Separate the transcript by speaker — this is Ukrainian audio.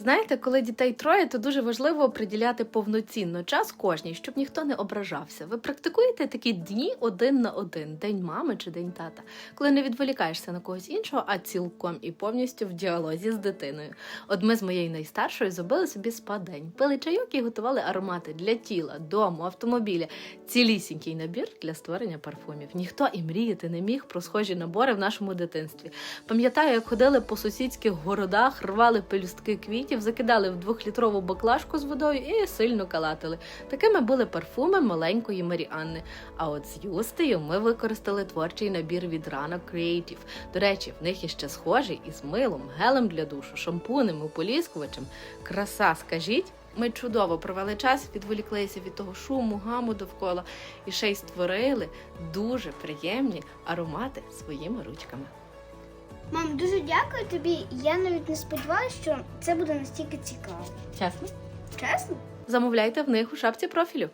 Speaker 1: Знаєте, коли дітей троє, то дуже важливо приділяти повноцінно час кожній, щоб ніхто не ображався. Ви практикуєте такі дні один на один: день мами чи день тата, коли не відволікаєшся на когось іншого, а цілком і повністю в діалозі з дитиною. От ми з моєю найстаршою зробили собі спа-день, пили чайок і готували аромати для тіла, дому, автомобіля, цілісінький набір для створення парфумів. Ніхто і мріяти не міг про схожі набори в нашому дитинстві. Пам'ятаю, як ходили по сусідських городах, рвали пелюстки квітів, закидали в двохлітрову баклажку з водою і сильно калатили. Такими були парфуми маленької Маріанни. А от з Юстею ми використали творчий набір від ранок Creative. До речі, в них іще схожий із милом, гелем для душу, шампунем, ополіскувачем. Краса, скажіть. Ми чудово провели час, відволіклися від того шуму, гаму довкола і ще й створили дуже приємні аромати своїми ручками.
Speaker 2: Мам, дуже дякую тобі. Я навіть не сподівалася, що це буде настільки цікаво.
Speaker 1: Чесно?
Speaker 2: Чесно?
Speaker 1: Замовляйте в них у шапці профілю.